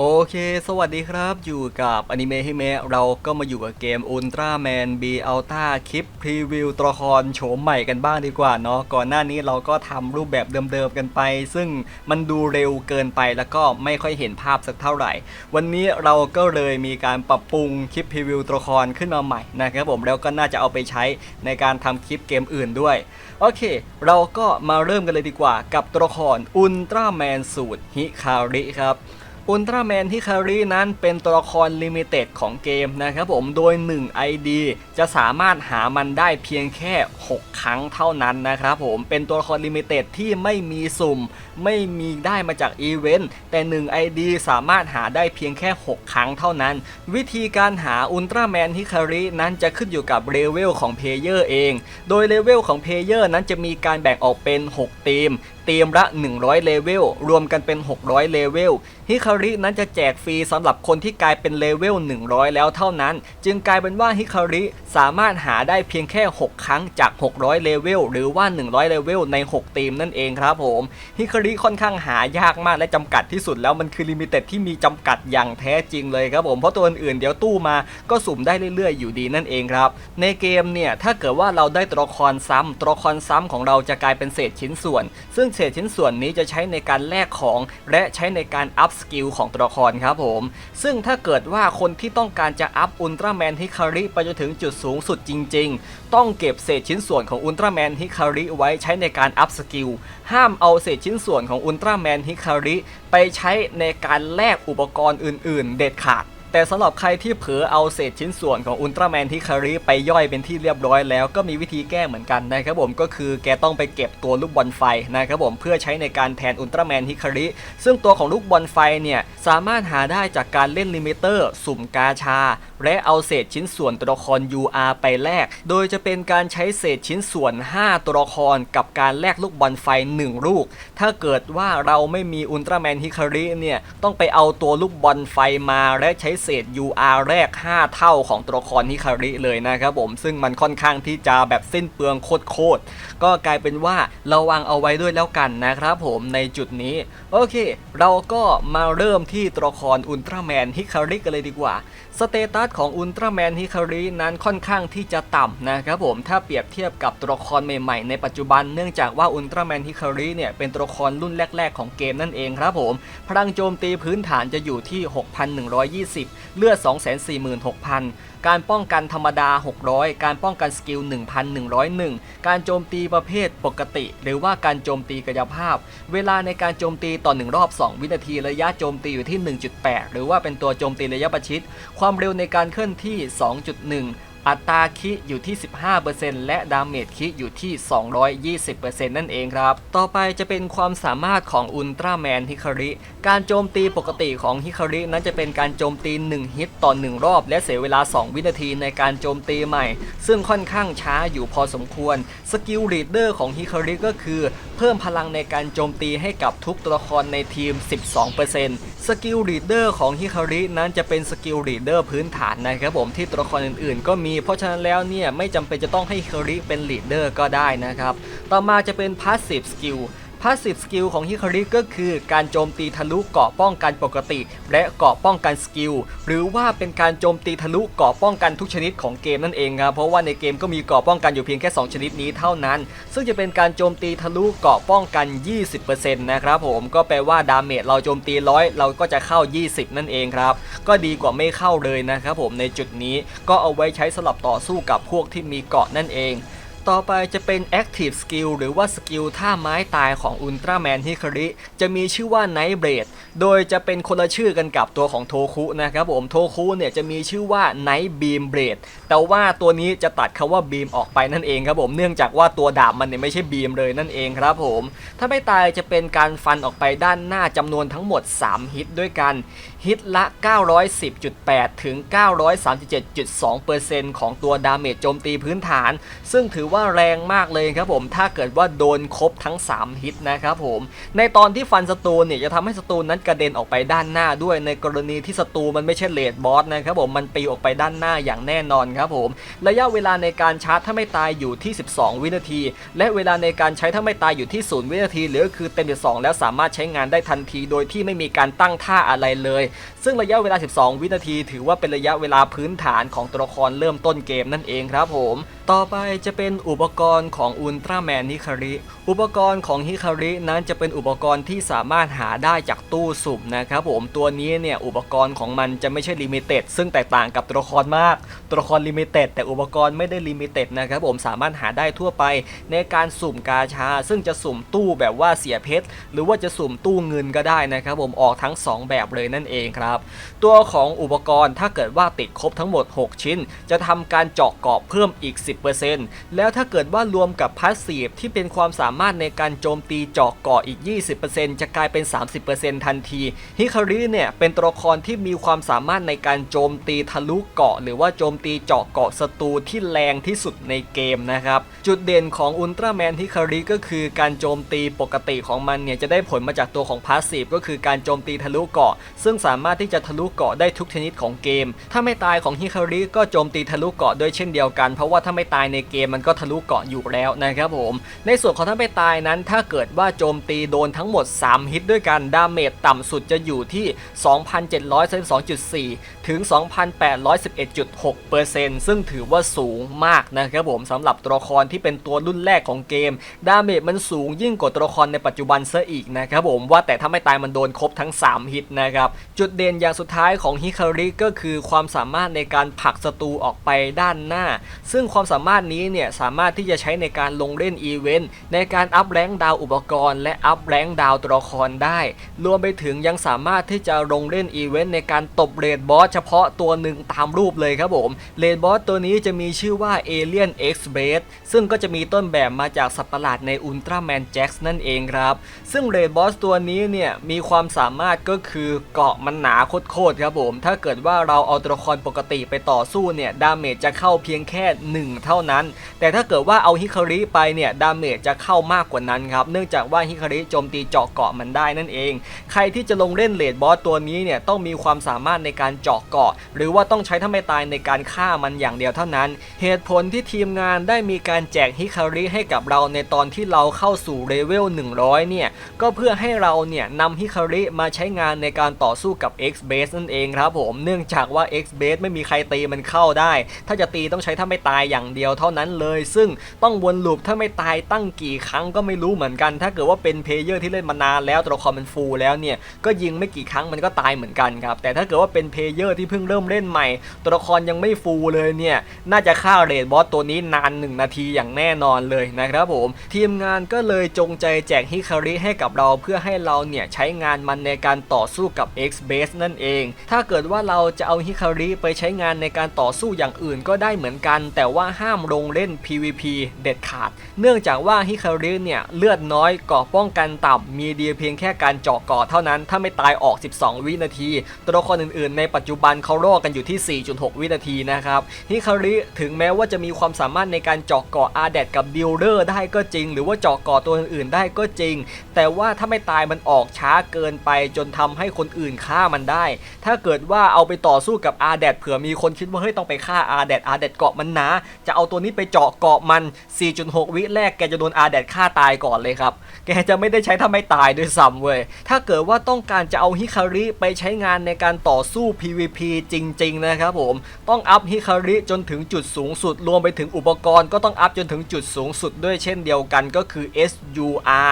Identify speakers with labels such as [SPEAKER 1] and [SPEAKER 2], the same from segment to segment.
[SPEAKER 1] โอเค สวัสดีครับ อยู่กับอนิเมะฮิเมะ เราก็มาอยู่กับเกม Ultraman B Ultra คลิปพรีวิวตัวละครโฉมใหม่กันบ้างดีกว่าเนาะ ก่อนหน้านี้เราก็ทำรูปแบบเดิมๆกันไป ซึ่งมันดูเร็วเกินไปแล้วก็ไม่ค่อยเห็นภาพสักเท่าไหร่ วันนี้เราก็เลยมีการปรับปรุงคลิปพรีวิวตัวละครขึ้นมาใหม่นะครับผม แล้วก็น่าจะเอาไปใช้ในการทำคลิปเกมอื่นด้วย โอเค เราก็มาเริ่มกันเลยดีกว่ากับตัวละครอุลตร้าแมนสูตรฮิคาริครับ อุลตร้าแมนฮิคารินั้นเป็นตัวละครลิมิเต็ดของเกมนะครับผมโดย 1 ID จะสามารถหามันได้เพียงแค่ 6 ครั้งเท่านั้นนะครับผมเป็นตัวละครลิมิเต็ดที่ไม่มีสุ่ม ไม่มีได้มาจากอีเวนต์แต่ 1 ID สามารถหาได้เพียงแค่ 6 ครั้งเท่านั้น วิธีการหาอุลตร้าแมนฮิคารินั้นจะขึ้นอยู่กับเลเวลของเพลเยอร์เอง โดยเลเวลของเพลเยอร์นั้นจะมีการแบ่งออกเป็น 6 ทีม ทีมละ 100 เลเวล รวมกันเป็น 600 เลเวล ฮิคารินั้นจะแจกฟรีสำหรับคนที่กลายเป็นเลเวล 100 แล้วเท่านั้น จึงกลายเป็นว่าฮิคาริสามารถหาได้เพียงแค่ 6 ครั้งจาก 600 เลเวล หรือว่า 100 เลเวล ใน6ทีมนั่นเองครับผม ฮิคาริค่อนข้างหายากมากและจำกัดที่สุดแล้วมันคือลิมิเต็ดที่มีจำกัดอย่างแท้จริงเลยครับผม เพราะตัวอื่นๆเดี๋ยวตู้มาก็สุ่มได้เรื่อยๆ อยู่ดีนั่นเองครับ ในเกมเนี่ยถ้าเกิดว่าเราได้ตัวละครซ้ำตัวละครซ้ำของเราจะกลายเป็นเศษชิ้นส่วน ซึ่งเศษชิ้นส่วนนี้จะใช้ในการแลกของ และใช้ในการอัพสกิลของตัวละครครับผม ซึ่งถ้าเกิดว่าคนที่ต้องการจะอัพอุลตร้าแมนฮิคาริไปจนถึงจุดสูงสุดจริง ๆ ต้องเก็บเศษชิ้นส่วนของอุลตร้าแมนฮิคาริไว้ใช้ในการอัพสกิล ห้ามเอาเศษชิ้นส่วนของอุลตร้าแมนฮิคาริไปใช้ในการแลกอุปกรณ์อื่น ๆ เด็ดขาด แต่สำหรับใครที่เผลอเอาเศษชิ้นส่วนของอุลตร้าแมนฮิคาริไปย่อยเป็นที่เรียบร้อยแล้วก็มีวิธีแก้เหมือนกันนะครับผมก็คือแกต้องไปเก็บตัวลูกบอลไฟนะครับผมเพื่อใช้ในการแทนอุลตร้าแมนฮิคาริซึ่งตัวของลูกบอลไฟเนี่ยสามารถหาได้จากการเล่นลิมิเตอร์ สุ่มกาชา และเอาเศษชิ้นส่วนตัวละคร UR ไปแลกโดยจะเป็นการใช้เศษชิ้นส่วน 5 ตัวละครกับการแลกลูกบอลไฟ 1 ลูก ถ้าเกิดว่าเราไม่มีอุลตร้าแมนฮิคาริเนี่ยต้องไปเอาตัวลูกบอลไฟมาและใช้เศเศษ UR แรก 5 เท่าของตัวละครฮิคาริเลยนะครับผมซึ่งมันค่อนข้างที่จะแบบสิ้นเปลืองโคตรๆก็กลายเป็นว่าระวังเอาไว้ด้วยแล้วกันนะครับผมในจุดนี้ โอเค เราก็มาเริ่มที่ตัวละครอุลตร้าแมนฮิคาริกันเลยดีกว่าสเตตัสของอุลตร้าแมนฮิคารินั้นค่อนข้างที่จะต่ำนะครับผมถ้าเปรียบเทียบกับตัวละครใหม่ๆในปัจจุบันเนื่องจากว่าอุลตร้าแมนฮิคาริเนี่ยเป็นตัวละครรุ่นแรก ๆ ของเกมนั่นเองครับผมพลังโจมตีพื้นฐานจะอยู่ที่ 6,120เลือด 246,000 การป้องกันธรรมดา 600 การป้องกันสกิล 1,101 การโจมตีประเภทปกติ หรือว่าการโจมตีกายภาพ เวลาในการโจมตีต่อ 1 รอบ 2 วินาทีระยะโจมตีอยู่ที่ 1.8 หรือว่าเป็นตัวโจมตีระยะประชิด ความเร็วในการเคลื่อนที่ 2.1 อัตราคิอยู่ที่ 15%และดาเมจคิอยู่ที่ 220%นั่นเองครับ ต่อไปจะเป็นความสามารถของอุลตร้าแมนฮิคาริ การโจมตีปกติของฮิคารินั้นจะเป็นการโจมตี 1 ฮิตต่อ 1 รอบ และเสียเวลา 2 วินาทีในการโจมตีใหม่ ซึ่งค่อนข้างช้าอยู่พอสมควร สกิลรีดเดอร์ของฮิคาริก็คือ เพิ่มพลังในการโจมตีให้กับทุกตัวละครในทีม 12%สกิลรีดเดอร์ของฮิคารินั้นจะเป็นสกิลรีดเดอร์พื้นฐานนะครับผมที่ตัวละครอื่นๆ ก็มีเพราะฉะนั้นแล้วเนี่ยไม่จำเป็นจะต้องให้ฮิคาริเป็นรีดเดอร์ก็ได้นะครับ ต่อมาจะเป็นพาสซีฟสกิล Passive Skill Passive Skill ของฮิคาริก็คือการโจมตีทะลุเกราะป้องกันปกติ และเกราะป้องกันสกิล หรือว่าเป็นการโจมตีทะลุเกราะป้องกันทุกชนิดของเกมนั่นเองครับเพราะว่าในเกมก็มีเกราะป้องกันอยู่เพียงแค่ 2 ชนิดนี้เท่านั้น ซึ่งจะเป็นการโจมตีทะลุเกราะป้องกัน 20%นะครับผมก็แปลว่าดาเมจเราโจมตีร้อยเราก็จะเข้า 20 นั่นเองครับ ก็ดีกว่าไม่เข้าเลยนะครับผมในจุดนี้ก็เอาไว้ใช้สลับต่อสู้กับพวกที่มีเกราะนั่นเอง ต่อไปจะเป็น Active Skill หรือว่าสกิลท่าไม้ตายของอุลตร้าแมนฮิคาริ จะมีชื่อว่า Night Blade โดยจะเป็นคนละชื่อกันกับตัวของโทคุนะครับผมโทคุเนี่ยจะมีชื่อว่า Night Beam Blade แต่ว่าตัวนี้จะตัดคำว่า Beam ออกไปนั่นเองครับผมเนื่องจากว่าตัวดาบมันเนี่ยไม่ใช่ Beam เลยนั่นเองครับผม ถ้าไม่ตายจะเป็นการฟันออกไปด้านหน้าจำนวนทั้งหมด 3 ฮิตด้วยกันฮิตละ 910.8 ถึง 937.2%ของตัวดาเมจโจมตีพื้นฐาน ซึ่งถือว่าว่าแรงมากเลยครับผมถ้าเกิดว่าโดนครบทั้ง 3 ฮิตนะครับผม ในตอนที่ฟันศัตรูเนี่ยจะทำให้ศัตรูนั้นกระเด็นออกไปด้านหน้าด้วยในกรณีที่ศัตรูมันไม่ใช่เลดบอสนะครับผมมันปลิวออกไปด้านหน้าอย่างแน่นอนครับผม ระยะเวลาในการชาร์จถ้าไม่ตายอยู่ที่ 12 วินาที และเวลาในการใช้ถ้าไม่ตายอยู่ที่ 0 วินาทีหรือคือเต็ม12แล้วสามารถใช้งานได้ทันที โดยที่ไม่มีการตั้งท่าอะไรเลย ซึ่งระยะเวลา 12 วินาที ถือว่าเป็นระยะเวลาพื้นฐานของตัวละครเริ่มต้นเกมนั่นเองครับผม ต่อไปจะเป็นอุปกรณ์ของอุลตร้าแมนฮิคาริ อุปกรณ์ของฮิคารินั้นจะเป็นอุปกรณ์ที่สามารถหาได้จากตู้สุ่มนะครับผมตัวนี้เนี่ยอุปกรณ์ของมันจะไม่ใช่ลิมิเต็ดซึ่งแตกต่างกับตัวละครมาก ตัวละครลิมิเต็ดแต่อุปกรณ์ไม่ได้ลิมิเต็ดนะครับผมสามารถหาได้ทั่วไปในการสุ่มกาชา ซึ่งจะสุ่มตู้แบบว่าเสียเพชรหรือว่าจะสุ่มตู้เงินก็ได้นะครับผมออกทั้ง 2 แบบเลยนั่นเองครับ ตัวของอุปกรณ์ถ้าเกิดว่าติดครบทั้งหมด 6 ชิ้น จะทำการเจาะเกาะเพิ่มอีก 10%แล้วถ้าเกิดว่ารวมกับพาสซีฟที่เป็นความสามารถในการโจมตีเจาะเกาะอีก 20%จะกลายเป็น 30%ทันที ฮิคาริเนี่ยเป็นตัวละครที่มีความสามารถในการโจมตีทะลุเกาะ หรือว่าโจมตีเจาะเกาะศัตรูที่แรงที่สุดในเกมนะครับ จุดเด่นของอุลตร้าแมนฮิคาริก็คือการโจมตีปกติของมันเนี่ยจะได้ผลมาจากตัวของพาสซีฟก็คือการโจมตีทะลุเกาะ ซึ่งสามารถที่จะทะลุเกาะได้ทุกชนิดของเกม ถ้าไม่ตายของฮิคาริก็โจมตีทะลุเกาะด้วยเช่นเดียวกัน เพราะว่าถ้าไม่ตายในเกมมันก็ทะลุเกาะอยู่แล้วนะครับผม ในส่วนของถ้าไม่ตายนั้น ถ้าเกิดว่าโจมตีโดนทั้งหมด 3 ฮิตด้วยกันดาเมจต่ำสุดจะอยู่ที่ 2,732.4 ถึง 2,811.6%ซึ่งถือว่าสูงมากนะครับผมสำหรับตัวละครที่เป็นตัวรุ่นแรกของเกม ดาเมจมันสูงยิ่งกว่าตัวละครในปัจจุบันซะอีกนะครับผมว่าแต่ถ้าไม่ตายมันโดนครบทั้ง 3 ฮิตนะครับจุดเด่นอย่างสุดท้ายของฮิคาริก็คือความสามารถในการผลักศัตรูออกไปด้านหน้า ซึ่งความสามารถนี้เนี่ยสาามารถที่จะใช้ในการลงเล่นอีเวนต์ในการอัพแรงดาวอุปกรณ์และอัพแรงดาวตัวละครได้ รวมไปถึงยังสามารถที่จะลงเล่นอีเวนต์ในการตบเรดบอสเฉพาะตัวหนึ่งตามรูปเลยครับผมเรดบอสตัวนี้จะมีชื่อว่า Alien X b a s e ซึ่งก็จะมีต้นแบบมาจากสัตว์ประหลาดในอุลตร้าแมนแจ็คนั่นเองครับ ซึ่งเรดบอสตัวนี้เนี่ยมีความสามารถก็คือเกาะมันหนาโคตรครับผม ถ้าเกิดว่าเราเอาตัวละครปกติไปต่อสู้เนี่ยดาเมจจะเข้าเพียงแค่ 1 เท่านั้น แต่ถ้าเกิดว่าเอาฮิคาริไปเนี่ยดาเมจจะเข้ามากกว่านั้นครับ เนื่องจากว่าฮิคาริโจมตีเจาะเกาะมันได้นั่นเอง ใครที่จะลงเล่นเลดบอสตัวนี้เนี่ยต้องมีความสามารถในการเจาะเกาะ หรือว่าต้องใช้ถ้าไม่ตายในการฆ่ามันอย่างเดียวเท่านั้น เหตุผลที่ทีมงานได้มีการแจกฮิคาริให้กับเราในตอนที่เราเข้าสู่เลเวล100 เนี่ยก็เพื่อให้เราเนี่ยนำฮิคาริมาใช้งานในการต่อสู้กับ X Base นั่นเองครับผม เนื่องจากว่า X Base ไม่มีใครตีมันเข้าได้ ถ้าจะตีต้องใช้ถ้าไม่ตายอย่างเดียวเท่านั้นเลยซึ่งต้องวนลูปถ้าไม่ตายตั้งกี่ครั้งก็ไม่รู้เหมือนกัน ถ้าเกิดว่าเป็นเพลเยอร์ที่เล่นมานานแล้วตัวละครมันฟูลแล้วเนี่ยก็ยิงไม่กี่ครั้งมันก็ตายเหมือนกันครับแต่ถ้าเกิดว่าเป็นเพลเยอร์ที่เพิ่งเริ่มเล่นใหม่ ตัวละครยังไม่ฟูลเลยเนี่ยน่าจะฆ่าเรดบอสตัวนี้นาน 1 นาทีอย่างแน่นอนเลยนะครับผม ทีมงานก็เลยจงใจแจกฮิคาริให้กับเราเพื่อให้เราเนี่ยใช้งานมันในการต่อสู้กับ X Base นั่นเอง ถ้าเกิดว่าเราจะเอาฮิคาริไปใช้งานในการต่อสู้อย่างอื่นก็ได้เหมือนกัน แต่ว่าห้ามลงเล่น PVP เด็ดขาด เนื่องจากว่าฮิคาริเนี่ยเลือดน้อยก่อป้องกันต่ำมีดีเพียงแค่การเจาะก่อเท่านั้น ถ้าไม่ตายออก 12 วินาที ตัวละครอื่นๆ ในปัจจุบันเขารอกันอยู่ที่ 4.6 วินาทีนะครับฮิคาริถึงแม้ว่าจะมีความสามารถในการเจาะก่ออาแดดกับดิลเลอร์ได้ก็จริง หรือว่าเจาะก่อตัวอื่นๆได้ก็จริง แต่ว่าถ้าไม่ตายมันออกช้าเกินไปจนทำให้คนอื่นฆ่ามันได้ ถ้าเกิดว่าเอาไปต่อสู้กับอาแดดเผื่อมีคนคิดว่าเฮ้ยต้องไปฆ่าอาแดดอาแดดเกาะมันนาจะเอาตัวนี้ไปเจาะเกาะมัน 4.6 วิแรกแกจะโดนอาแดดฆ่าตายก่อนเลยครับ แกจะไม่ได้ใช้ถ้าไม่ตายด้วยซ้ำเว้ย ถ้าเกิดว่าต้องการจะเอาฮิคาริไปใช้งานในการต่อสู้ PVP จริง ๆ นะครับผม ต้องอัพฮิคาริจนถึงจุดสูงสุด รวมไปถึงอุปกรณ์ก็ต้องอัพจนถึงจุดสูงสุดด้วยเช่นเดียวกันก็คือ SUR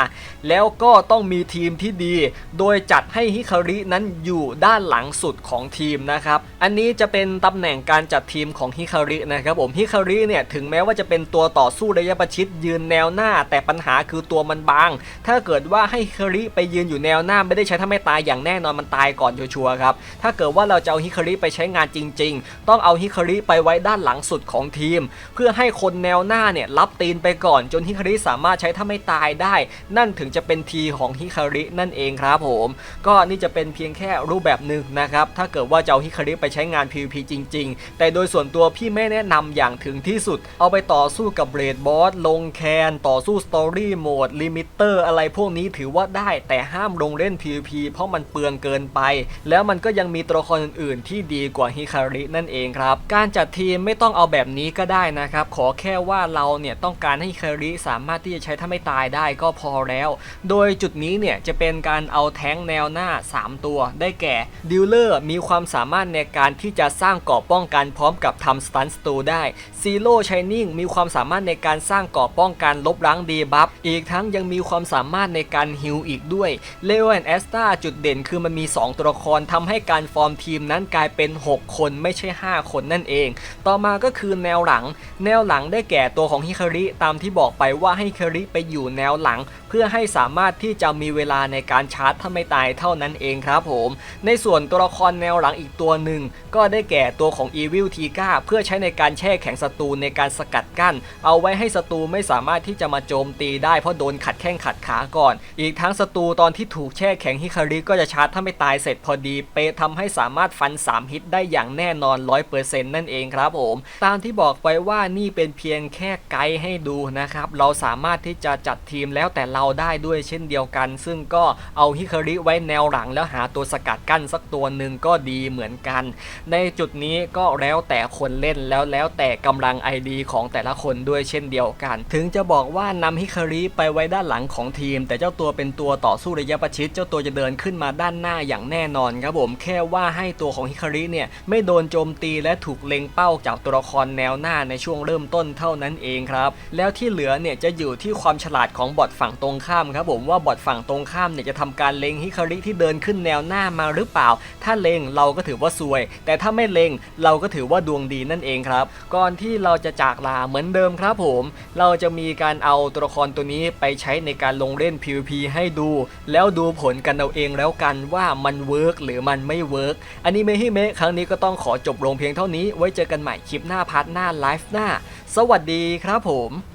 [SPEAKER 1] แล้วก็ต้องมีทีมที่ดี โดยจัดให้ฮิคารินั้นอยู่ด้านหลังสุดของทีมนะครับ อันนี้จะเป็นตำแหน่งการจัดทีมของฮิคารินะครับผม ฮิคาริเนี่ยถึงแม้ว่าจะเป็นตัวต่อสู้ระยะประชิดยืนแนวหน้า แต่ปัญหาคือตัวมันบาง ถ้าเกิดว่าให้ฮิคาริไปยืนอยู่แนวหน้าไม่ได้ใช้ถ้าไม่ตายอย่างแน่นอนมันตายก่อนชัวร์ๆครับถ้าเกิดว่าเราจะเอาฮิคาริไปใช้งานจริง ๆ ต้องเอาฮิคาริไปไว้ด้านหลังสุดของทีม เพื่อให้คนแนวหน้าเนี่ยรับตีนไปก่อนจนฮิคาริสามารถใช้ถ้าไม่ตายได้ นั่นถึงจะเป็นทีของฮิคารินั่นเองครับผม ก็นี่จะเป็นเพียงแค่รูปแบบหนึ่งนะครับถ้าเกิดว่าจะเอาฮิคาริไปใช้งาน PVP จริง ๆ แต่โดยส่วนตัวพี่ไม่แนะนำอย่างถึงที่สุด เอาไปต่อสู้กับเบรดบอสลงแคนต่อสู้สตอรี่โหมดลิมิเตอร์อะไรพวกนี้ถือว่าได้แต่ห้ามลงเล่น PVP เพราะมันเปลืองเกินไป แล้วมันก็ยังมีตัวละครอื่นๆ ที่ดีกว่าฮิคารินั่นเองครับ การจัดทีมไม่ต้องเอาแบบนี้ก็ได้นะครับ ขอแค่ว่าเราเนี่ยต้องการให้ฮิคาริสามารถที่จะใช้ถ้าไม่ตายได้ก็พอแล้ว โดยจุดนี้เนี่ยจะเป็นการเอาแท้งแนวหน้า 3 ตัว ได้แก่ดิลเลอร์มีความสามารถในการที่จะสร้างเกราะป้องกันพร้อมกับทำสตันสตูได้ซีโร่ชายนิ่งมีความความสามารถในการสร้างเกราะป้องกันลบล้างดีบัฟอีกทั้งยังมีความสามารถในการฮิลอีกด้วยเลโอแอนแอสตาจุดเด่นคือมันมี 2 ตัวละครทำให้การฟอร์มทีมนั้นกลายเป็น 6 คนไม่ใช่ 5 คนนั่นเอง ต่อมาก็คือแนวหลัง แนวหลังได้แก่ตัวของฮิคาริตามที่บอกไปว่าให้ฮิคาริไปอยู่แนวหลัง พื่อให้สามารถที่จะมีเวลาในการชาร์จถ้าไม่ตายเท่านั้นเองครับผม ในส่วนตัวละครแนวหลังอีกตัวหนึ่ง ก็ได้แก่ตัวของ Evil t i g a เพื่อใช้ในการแช่แข็งศัตรูในการสกัดกั้น เอาไว้ให้ศัตรูไม่สามารถที่จะมาโจมตีได้เพราะโดนขัดแข้งขัดขาก่อน อีกทั้งศัตรูตอนที่ถูกแช่แข็งฮิคาริก็จะชาร์จถ้าไม่ตายเสร็จพอดีเปะทำให้สามารถฟัน 3 ฮิตได้อย่างแน่นอน 100%นั่นเองครับผม ตามที่บอกไปว่านี่เป็นเพียงแค่ไกด์ให้ดูนะครับเราสามารถที่จะจัดทีมแล้วแต่เราาได้ด้วยเช่นเดียวกัน ซึ่งก็เอาฮิคาริไว้แนวหลังแล้วหาตัวสกัดกั้นสักตัวหนึ่งก็ดีเหมือนกัน ในจุดนี้ก็แล้วแต่คนเล่นแล้วแล้วแต่กำลัง ID ของแต่ละคนด้วยเช่นเดียวกัน ถึงจะบอกว่านำฮิคาริไปไว้ด้านหลังของทีม แต่เจ้าตัวเป็นตัวต่อสู้ระยะประชิดเจ้าตัวจะเดินขึ้นมาด้านหน้าอย่างแน่นอนครับผมแค่ว่าให้ตัวของฮิคาริเนี่ยไม่โดนโจมตีและถูกเล็งเป้าจากตัวละครแนวหน้าในช่วงเริ่มต้นเท่านั้นเองครับ แล้วที่เหลือเนี่ยจะอยู่ที่ความฉลาดของบอทฝั่งตรงข้ามครับผมว่าบอทฝั่งตรงข้ามเนี่ยจะทำการเล็งฮิคาริที่เดินขึ้นแนวหน้ามาหรือเปล่า ถ้าเล็งเราก็ถือว่าซวย แต่ถ้าไม่เล็งเราก็ถือว่าดวงดีนั่นเองครับ ก่อนที่เราจะจากลาเหมือนเดิมครับผม เราจะมีการเอาตัวละครตัวนี้ไปใช้ในการลงเล่น PVP ให้ดู แล้วดูผลกันเอาเองแล้วกันว่ามันเวิร์กหรือมันไม่เวิร์กอันนี้เมฮิเมะครั้งนี้ก็ต้องขอจบลงเพียงเท่านี้ไว้เจอกันใหม่คลิปหน้าพาร์ทหน้าไลฟ์หน้า สวัสดีครับผม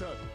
[SPEAKER 2] Master.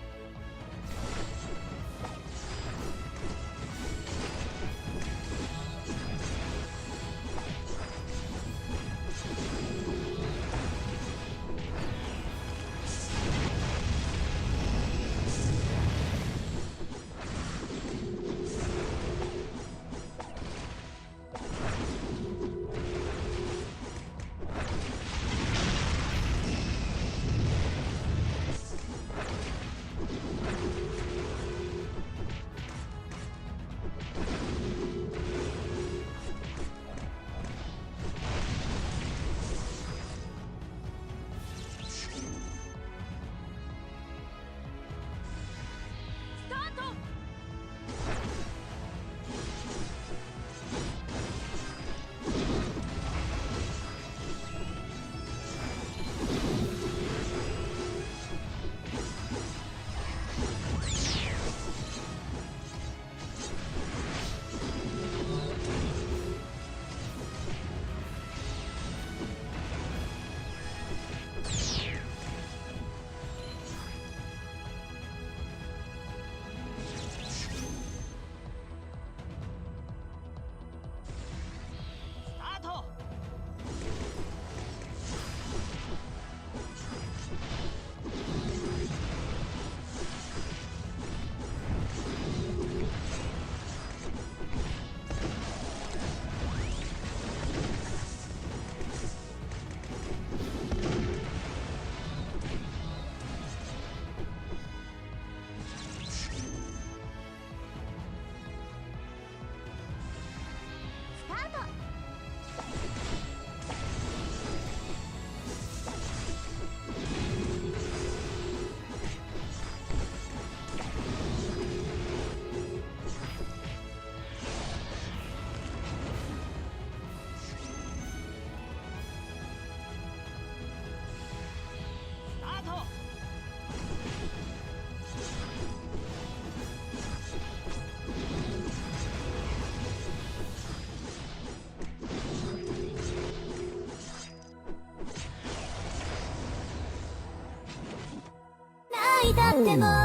[SPEAKER 2] っても